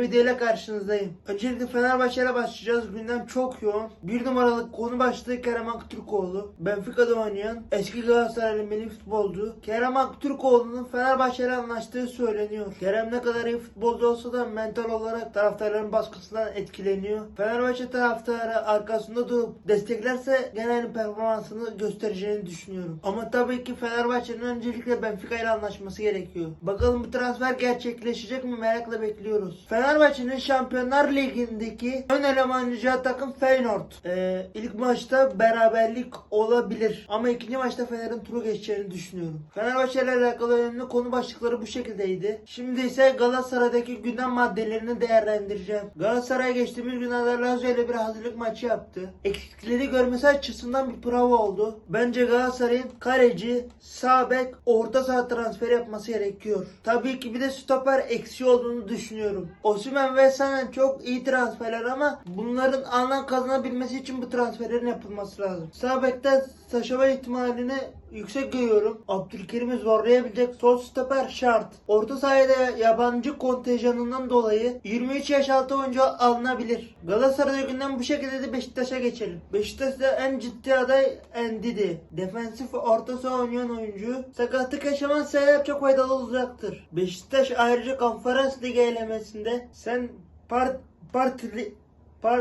videoyla karşınızdayım. Öncelikle Fenerbahçe ile başlayacağız. Gündem çok yoğun. Bir numaralı konu başlığı Kerem Aktürkoğlu. Benfica'da oynayan eski Galatasaraylı milli futbolcu. Kerem Aktürkoğlu'nun Fenerbahçe ile anlaştığı söyleniyor. Kerem ne kadar iyi futbolcu olsa da mental olarak taraftarların baskısından etkileniyor. Fenerbahçe taraftarı arkasında durup desteklerse gene aynı performansını göstereceğini düşünüyorum. Ama tabii ki Fenerbahçe'nin öncelikle Benfica ile anlaşması gerekiyor. Bakalım bu transfer gerçekleşecek mi merakla bekliyoruz. Fenerbahçe'nin Şampiyonlar Ligi'ndeki ön eleman oynayacağı takım Feyenoord. Ee, ilk maçta beraberlik olabilir. Ama ikinci maçta Fener'in turu geçeceğini düşünüyorum. Fenerbahçe ile alakalı önemli konu başlıkları bu şekildeydi. Şimdi ise Galatasaray'daki gündem maddelerini değerlendireceğim. Galatasaray geçtiğimiz günlerde Lazio ile bir hazırlık maçı yaptı. Eksikleri görmesi açısından bir prova oldu. Bence Galatasaray'ın kaleci, sağ bek, orta saha transferi yapması gerekiyor. Tabii ki bir de stoper eksiği olduğunu düşünüyorum. Osimhen ve Sané çok iyi transferler ama bunların anlam kazanabilmesi için bu transferlerin yapılması lazım. Sağ bekte taşıma ihtimalini yüksek görüyorum. Abdülkerim'i zorlayabilecek sol stoper şart. Orta sahada yabancı kontenjanından dolayı 23 yaş altı oyuncu alınabilir. Galatasaray günden bu şekilde de Beşiktaş'a geçelim. Beşiktaş'ta en ciddi aday Endidi. Defensif orta saha oynayan oyuncu. Sakatlık yaşamazsa çok faydalı olacaktır. Beşiktaş ayrıca konferans ligi elemesinde sen part partili par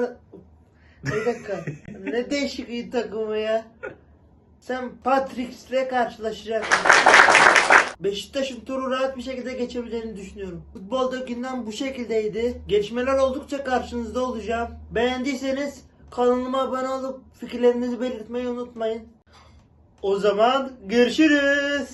bir dakika. ne değişik iyi takımı ya. Sen Patrick'le karşılaşacaksın. Beşiktaş'ın turu rahat bir şekilde geçebileceğini düşünüyorum. Futbolda gündem bu şekildeydi. Gelişmeler oldukça karşınızda olacağım. Beğendiyseniz kanalıma abone olup fikirlerinizi belirtmeyi unutmayın. O zaman görüşürüz.